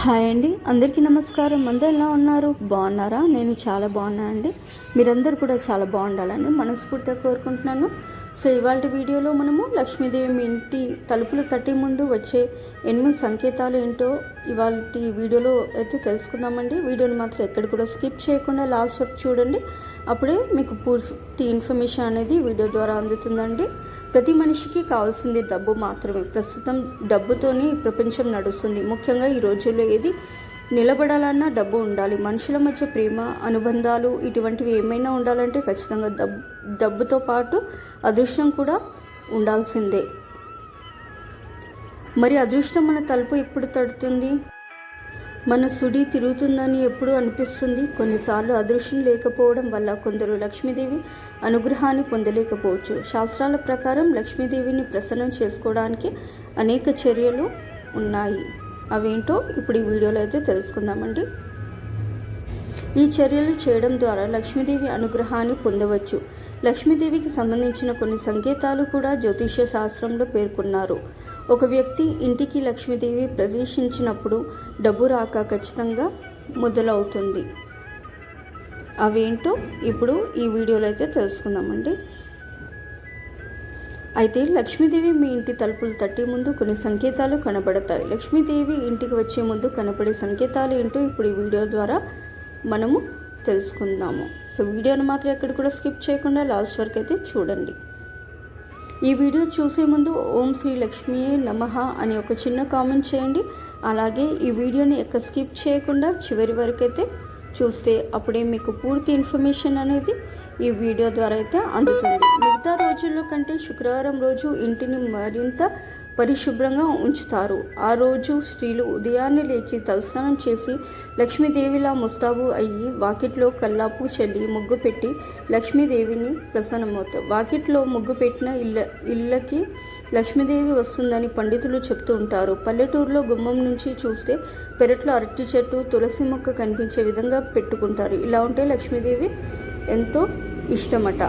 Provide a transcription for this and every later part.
Hi అండి. అందరికీ నమస్కారం. అందరు ఎలా ఉన్నారు? బాగున్నారా? నేను చాలా బాగున్నా అండి మీరందరూ కూడా చాలా బాగుండాలని మనస్ఫూర్తిగా కోరుకుంటున్నాను. సో ఇవాళ వీడియోలో మనము లక్ష్మీదేవి మీ ఇంటి తలుపులు తట్టి ముందు వచ్చే ఎనిమిది సంకేతాలు ఏంటో ఇవాళ వీడియోలో అయితే తెలుసుకుందామండి. వీడియోని మాత్రం ఎక్కడ కూడా స్కిప్ చేయకుండా లాస్ట్ వరకు చూడండి. అప్పుడే మీకు పూర్తి ఇన్ఫర్మేషన్ అనేది వీడియో ద్వారా అందుతుందండి. ప్రతి మనిషికి కావాల్సింది డబ్బు మాత్రమే. ప్రస్తుతం డబ్బుతోనే ప్రపంచం నడుస్తుంది. ముఖ్యంగా ఈ రోజుల్లో ఏది నిలబడాలన్నా డబ్బు ఉండాలి. మనుషుల మధ్య ప్రేమ అనుబంధాలు ఇటువంటివి ఏమైనా ఉండాలంటే ఖచ్చితంగా డబ్ డబ్బుతో పాటు అదృష్టం కూడా ఉండాల్సిందే. మరి అదృష్టం మన తలుపు ఎప్పుడు తడుతుంది? మన సుడి తిరుగుతుందని ఎప్పుడు అనిపిస్తుంది? కొన్నిసార్లు అదృష్టం లేకపోవడం వల్ల కొందరు లక్ష్మీదేవి అనుగ్రహాన్ని పొందలేకపోవచ్చు. శాస్త్రాల ప్రకారం లక్ష్మీదేవిని ప్రసన్నం చేసుకోవడానికి అనేక చర్యలు ఉన్నాయి. అవేంటో ఇప్పుడు ఈ వీడియోలో అయితే తెలుసుకుందామండి. ఈ చర్యలు చేయడం ద్వారా లక్ష్మీదేవి అనుగ్రహాన్ని పొందవచ్చు. లక్ష్మీదేవికి సంబంధించిన కొన్ని సంకేతాలు కూడా జ్యోతిష్య శాస్త్రంలో పేర్కొన్నారు. ఒక వ్యక్తి ఇంటికి లక్ష్మీదేవి ప్రవేశించినప్పుడు డబ్బు రాక ఖచ్చితంగా మొదలవుతుంది. అవేంటో ఇప్పుడు ఈ వీడియోలో అయితే తెలుసుకుందామండి. అయితే లక్ష్మీదేవి మీ ఇంటి తలుపులు తట్టే ముందు కొన్ని సంకేతాలు కనబడతాయి. లక్ష్మీదేవి ఇంటికి వచ్చే ముందు కనపడే సంకేతాలు ఏంటో ఇప్పుడు ఈ వీడియో ద్వారా మనము తెలుసుకుందాము. సో వీడియోను మాత్రం ఎక్కడ కూడా స్కిప్ చేయకుండా లాస్ట్ వరకు అయితే చూడండి. ఈ వీడియో చూసే ముందు ఓం శ్రీ లక్ష్మీ నమః అని ఒక చిన్న కామెంట్ చేయండి. అలాగే ఈ వీడియోని ఎక్కడ స్కిప్ చేయకుండా చివరి వరకైతే చూస్తే అప్పుడే మీకు పూర్తి ఇన్ఫర్మేషన్ అనేది ఈ వీడియో ద్వారా అయితే అందుతుంది. మిగతా రోజుల్లో కంటే శుక్రవారం రోజు ఇంటిని మరింత పరిశుభ్రంగా ఉంచుతారు. ఆ రోజు స్త్రీలు ఉదయాన్నే లేచి తలస్నానం చేసి లక్ష్మీదేవిలా ముస్తాబు అయ్యి వాకిట్లో కల్లాపు చల్లి ముగ్గు పెట్టి లక్ష్మీదేవిని ప్రసన్నమవుతారు వాకిట్లో ముగ్గు పెట్టిన ఇళ్ళ ఇళ్ళకి లక్ష్మీదేవి వస్తుందని పండితులు చెప్తూ ఉంటారు. పల్లెటూరులో గుమ్మం నుంచి చూస్తే పెరట్లో అరటి చెట్టు తులసి మొక్క కనిపించే విధంగా పెట్టుకుంటారు. ఇలా ఉంటే లక్ష్మీదేవి ఎంతో ఇష్టమట.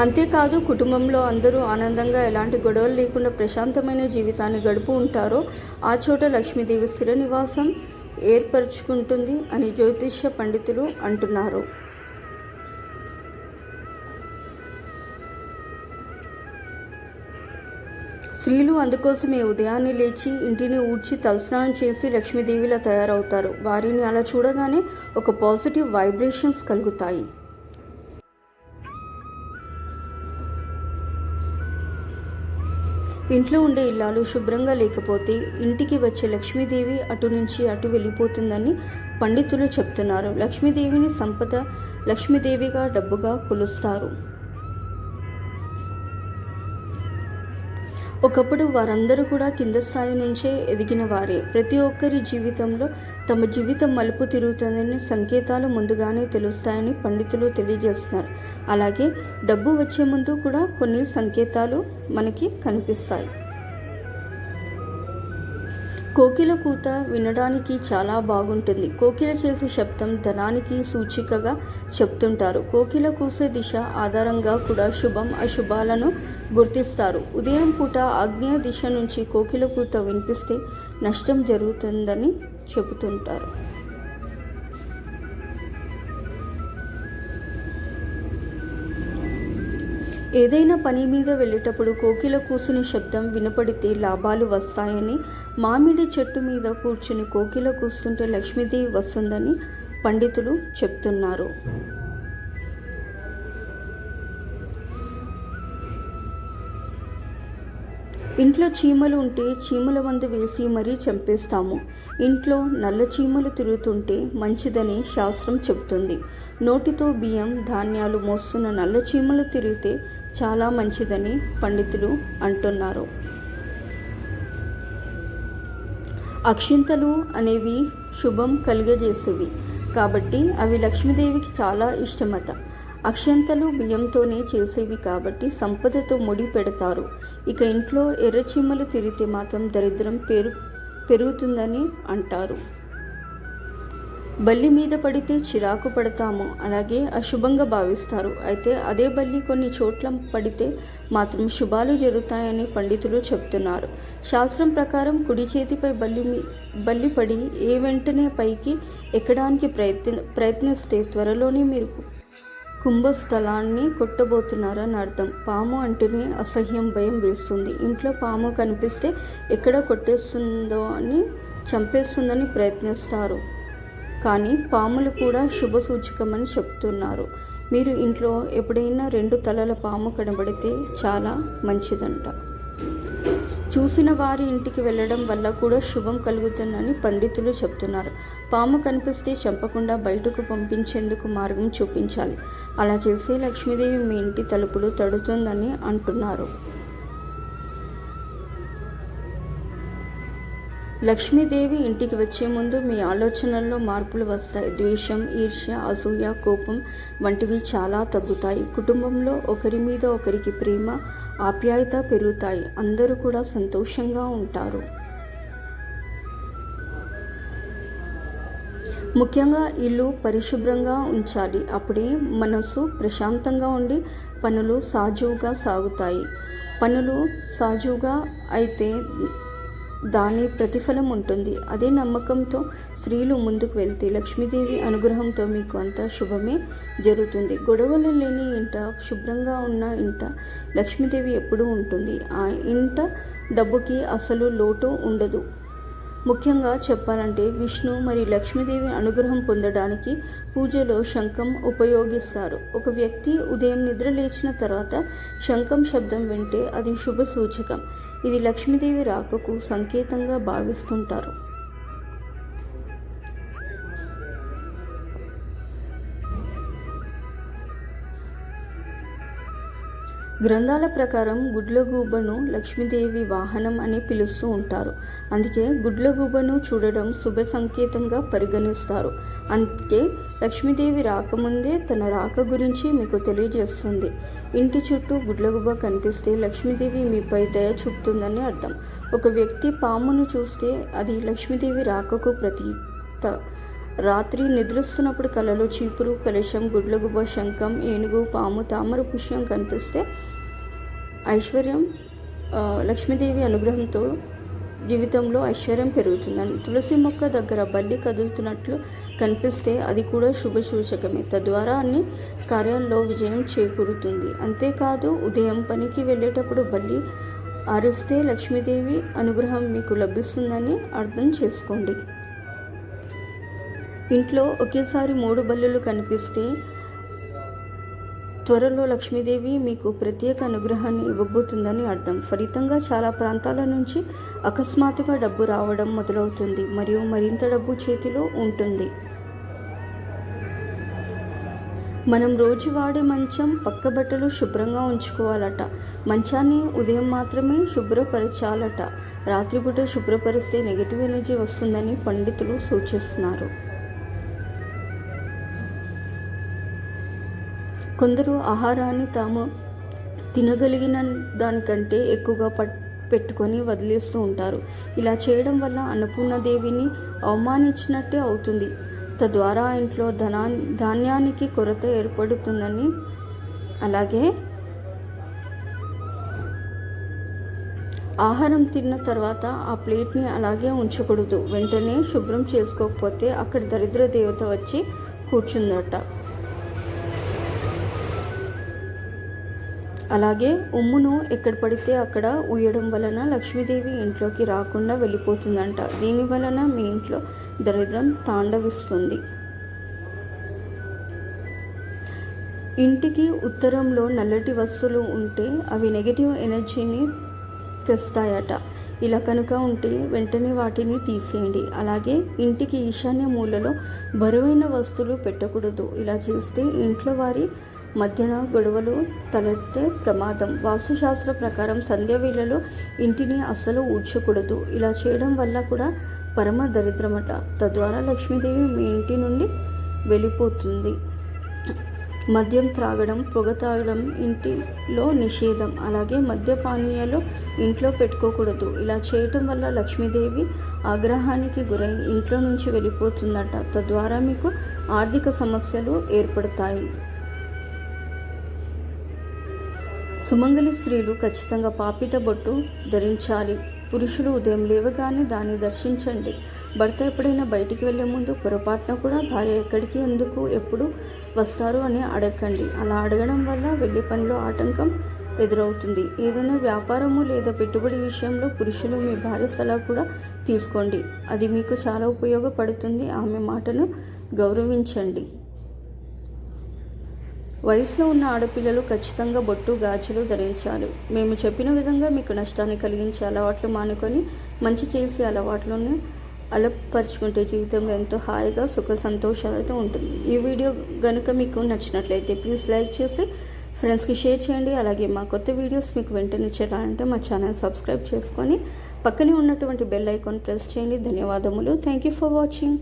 అంతేకాదు కుటుంబంలో అందరూ ఆనందంగా ఎలాంటి గొడవలు లేకుండా ప్రశాంతమైన జీవితాన్ని గడుపు ఉంటారో ఆ చోట లక్ష్మీదేవి స్థిర నివాసం ఏర్పరచుకుంటుంది అని జ్యోతిష్య పండితులు అంటున్నారు. స్త్రీలు అందుకోసమే ఉదయాన్నే లేచి ఇంటిని ఊడ్చి తలస్నానం చేసి లక్ష్మీదేవిలా తయారవుతారు. వారిని అలా చూడగానే ఒక పాజిటివ్ వైబ్రేషన్స్ కలుగుతాయి. ఇంట్లో ఉండే ఇల్లాలు శుభ్రంగా లేకపోతే ఇంటికి వచ్చే లక్ష్మీదేవి అటు నుంచి అటు వెళ్ళిపోతుందని పండితులు చెప్తున్నారు. లక్ష్మీదేవిని సంపద లక్ష్మీదేవిగా డబ్బుగా కొలుస్తారు. ఒకప్పుడు వారందరూ కూడా కింద స్థాయి నుంచే ఎదిగిన వారే. ప్రతి ఒక్కరి జీవితంలో తమ జీవితం మలుపు తిరుగుతుందని సంకేతాలు ముందుగానే తెలుస్తాయని పండితులు తెలియజేస్తున్నారు. అలాగే డబ్బు వచ్చే ముందు కూడా కొన్ని సంకేతాలు మనకి కనిపిస్తాయి. కోకిల కూత వినడానికి చాలా బాగుంటుంది. కోకిల చేసే శబ్దం ధనానికి సూచికగా చెప్తుంటారు. కోకిల కూసే దిశ ఆధారంగా కూడా శుభం అశుభాలను గుర్తిస్తారు. ఉదయం పూట ఆగ్నేయ దిశ నుంచి కోకిల కూత వినిపిస్తే నష్టం జరుగుతుందని చెబుతుంటారు. ఏదైనా పని మీద వెళ్ళేటప్పుడు కోకిల కూసుని శబ్దం వినపడితే లాభాలు వస్తాయని మామిడి చెట్టు మీద కూర్చుని కోకిల కూస్తుంటే లక్ష్మీదేవి వస్తుందని పండితులు చెప్తున్నారు. ఇంట్లో చీమలు ఉంటే చీమల మందు వేసి మరీ చంపేస్తాము. ఇంట్లో నల్ల చీమలు తిరుగుతుంటే మంచిదని శాస్త్రం చెబుతుంది. నోటితో బియ్యం ధాన్యాలు మోస్తున్న నల్ల చీమలు తిరిగితే చాలా మంచిదని పండితులు అంటున్నారు. అక్షింతలు అనేవి శుభం కలిగజేసేవి. కాబట్టి అవి లక్ష్మీదేవికి చాలా ఇష్టమత అక్షంతలు బియ్యంతోనే చేసేవి కాబట్టి సంపదతో ముడి పెడతారు. ఇక ఇంట్లో ఎర్రచీమలు తిరిగితే మాత్రం దరిద్రం పెరు పెరుగుతుందని అంటారు. బల్లి మీద పడితే చిరాకు పడతాము. అలాగే అశుభంగా భావిస్తారు. అయితే అదే బల్లి కొన్ని చోట్ల పడితే మాత్రం శుభాలు జరుగుతాయని పండితులు చెప్తున్నారు శాస్త్రం ప్రకారం కుడి చేతిపై బల్లి బల్లి పడి ఏ వెంటనే పైకి ఎక్కడానికి ప్రయత్న ప్రయత్నిస్తే త్వరలోనే మీరు కుంభస్థలాన్ని కొట్టబోతున్నారని అర్థం. పాము అంటేనే అసహ్యం భయం వేస్తుంది. ఇంట్లో పాము కనిపిస్తే ఎక్కడ కొట్టేస్తుందో అని చంపేస్తుందని ప్రయత్నిస్తారు. కానీ పాములు కూడా శుభ సూచకమని చెప్తున్నారు. మీరు ఇంట్లో ఎప్పుడైనా రెండు తలల పాము కనబడితే చాలా మంచిదంట. చూసిన వారి ఇంటికి వెళ్ళడం వల్ల కూడా శుభం కలుగుతుందని పండితులు చెప్తున్నారు. పాము కనిపిస్తే చంపకుండా బయటకు పంపించేందుకు మార్గం చూపించాలి. అలా చేస్తే లక్ష్మీదేవి మీ ఇంటి తలుపులు తడుతుందని అంటున్నారు. లక్ష్మీదేవి ఇంటికి వచ్చే ముందు మీ ఆలోచనల్లో మార్పులు వస్తాయి. ద్వేషం ఈర్ష్య అసూయ కోపం వంటివి చాలా తగ్గుతాయి. కుటుంబంలో ఒకరి మీద ఒకరికి ప్రేమ ఆప్యాయత పెరుగుతాయి. అందరూ కూడా సంతోషంగా ఉంటారు. ముఖ్యంగా ఇల్లు పరిశుభ్రంగా ఉంచాలి. అప్పుడే మనసు ప్రశాంతంగా ఉండి పనులు సాజువుగా సాగుతాయి. పనులు సాజువుగా అయితే దాని ప్రతిఫలం ఉంటుంది. అదే నమ్మకంతో స్త్రీలు ముందుకు వెళ్తే లక్ష్మీదేవి అనుగ్రహంతో మీకు అంతా శుభమే జరుగుతుంది. గొడవలు లేని ఇంట శుభ్రంగా ఉన్న ఇంట లక్ష్మీదేవి ఎప్పుడూ ఉంటుంది. ఆ ఇంట డబ్బుకి అసలు లోటు ఉండదు. ముఖ్యంగా చెప్పాలంటే విష్ణు మరియు లక్ష్మీదేవి అనుగ్రహం పొందడానికి పూజలో శంఖం ఉపయోగిస్తారు. ఒక వ్యక్తి ఉదయం నిద్ర లేచిన తర్వాత శంఖం శబ్దం వింటే అది శుభ సూచకం. ఇది లక్ష్మీదేవి రాకకు సంకేతంగా భావిస్తుంటారు. గ్రంథాల ప్రకారం గుడ్లగూబను లక్ష్మీదేవి వాహనం అని పిలుస్తూ ఉంటారు. అందుకే గుడ్లగూబను చూడడం శుభ సంకేతంగా పరిగణిస్తారు. అందుకే లక్ష్మీదేవి రాకముందే తన రాక గురించి మీకు తెలియజేస్తుంది. ఇంటి చుట్టూ గుడ్లగుబ కనిపిస్తే లక్ష్మీదేవి మీపై దయ చూపుతుందని అర్థం. ఒక వ్యక్తి పామును చూస్తే అది లక్ష్మీదేవి రాకకు ప్రతీత. రాత్రి నిద్రిస్తున్నప్పుడు కలలో చీపురు కలశం గుడ్లగుబ శంఖం ఏనుగు పాము తామర పుష్యం కనిపిస్తే ఐశ్వర్యం లక్ష్మీదేవి అనుగ్రహంతో జీవితంలో ఐశ్వర్యం పెరుగుతుందని. తులసి మొక్క దగ్గర బల్లి కదులుతున్నట్లు కనిపిస్తే అది కూడా శుభ సూచకమే. తద్వారా అన్ని కార్యాల్లో విజయం చేకూరుతుంది. అంతేకాదు ఉదయం పనికి వెళ్ళేటప్పుడు బల్లి ఆరిస్తే లక్ష్మీదేవి అనుగ్రహం మీకు లభిస్తుందని అర్థం చేసుకోండి. ఇంట్లో ఒకేసారి మూడు బల్లులు కనిపిస్తే త్వరలో లక్ష్మీదేవి మీకు ప్రత్యేక అనుగ్రహాన్ని ఇవ్వబోతుందని అర్థం. ఫలితంగా చాలా ప్రాంతాల నుంచి అకస్మాత్తుగా డబ్బు రావడం మొదలవుతుంది. మరియు మరింత డబ్బు చేతిలో ఉంటుంది. మనం రోజు వాడే మంచం పక్క బట్టలు శుభ్రంగా ఉంచుకోవాలట. మంచాన్ని ఉదయం మాత్రమే శుభ్రపరచాలట. రాత్రిపూట శుభ్రపరిస్తే నెగిటివ్ ఎనర్జీ వస్తుందని పండితులు సూచిస్తున్నారు. కొందరు ఆహారాన్ని తాము తినగలిగిన దానికంటే ఎక్కువగా పట్ పెట్టుకొని వదిలేస్తూ ఉంటారు. ఇలా చేయడం వల్ల అన్నపూర్ణదేవిని అవమానించినట్టే అవుతుంది. తద్వారా ఇంట్లో ధనా ధాన్యానికి కొరత ఏర్పడుతుందని అలాగే ఆహారం తిన్న తర్వాత ఆ ప్లేట్ని అలాగే ఉంచకూడదు. వెంటనే శుభ్రం చేసుకోకపోతే అక్కడ దరిద్ర దేవత వచ్చి కూర్చుందట. అలాగే ఉమ్మును ఎక్కడ పడితే అక్కడ ఉయ్యడం వలన లక్ష్మీదేవి ఇంట్లోకి రాకుండా వెళ్ళిపోతుందంట. దీని వలన మీ ఇంట్లో దరిద్రం తాండవిస్తుంది. ఇంటికి ఉత్తరంలో నల్లటి వస్తువులు ఉంటే అవి నెగిటివ్ ఎనర్జీని తెస్తాయట. ఇలా కనుక ఉంటే వెంటనే వాటిని తీసేయండి. అలాగే ఇంటికి ఈశాన్య మూలలో బరువైన వస్తువులు పెట్టకూడదు. ఇలా చేస్తే ఇంట్లో వారి మధ్యన గొడవలు తలెత్తే ప్రమాదం. వాస్తుశాస్త్ర ప్రకారం సంధ్య వేళలో ఇంటిని అస్సలు ఊడ్చకూడదు. ఇలా చేయడం వల్ల కూడా పరమ దరిద్రమట. తద్వారా లక్ష్మీదేవి మీ ఇంటి నుండి వెళ్ళిపోతుంది. మద్యం త్రాగడం పొగ తాగడం ఇంటిలో నిషేధం. అలాగే మద్యపానీయాలు ఇంట్లో పెట్టుకోకూడదు. ఇలా చేయటం వల్ల లక్ష్మీదేవి ఆగ్రహానికి గురై ఇంట్లో నుంచి వెళ్ళిపోతుందట. తద్వారా మీకు ఆర్థిక సమస్యలు ఏర్పడతాయి. సుమంగలి స్త్రీలు ఖచ్చితంగా పాపిట బొట్టు ధరించాలి. పురుషులు ఉదయం లేవగానే దాన్ని దర్శించండి. భర్త ఎప్పుడైనా బయటికి వెళ్ళే ముందు పొరపాటున కూడా భార్య ఎక్కడికి ఎందుకు ఎప్పుడు వస్తారు అని అడగండి. అలా అడగడం వల్ల వెళ్ళే పనిలో ఆటంకం ఎదురవుతుంది. ఏదైనా వ్యాపారము లేదా పెట్టుబడి విషయంలో పురుషులు మీ భార్య సలహా కూడా తీసుకోండి. అది మీకు చాలా ఉపయోగపడుతుంది. ఆమె మాటను గౌరవించండి. వయసులో ఉన్న ఆడపిల్లలు ఖచ్చితంగా బొట్టు గాజులు ధరించాలి. మేము చెప్పిన విధంగా మీకు నష్టాన్ని కలిగించే అలవాట్లు మానుకొని మంచి చేసే అలవాట్లను అలపరుచుకుంటే జీవితంలో ఎంతో హాయిగా సుఖ సంతోషాలతో ఉంటుంది. ఈ వీడియో కనుక మీకు నచ్చినట్లయితే ప్లీజ్ లైక్ చేసి ఫ్రెండ్స్కి షేర్ చేయండి. అలాగే మా కొత్త వీడియోస్ మీకు వెంటనే చేరాలంటే మా ఛానల్ సబ్స్క్రైబ్ చేసుకొని పక్కనే ఉన్నటువంటి బెల్ ఐకాన్ ప్రెస్ చేయండి. ధన్యవాదములు. Thank you for watching.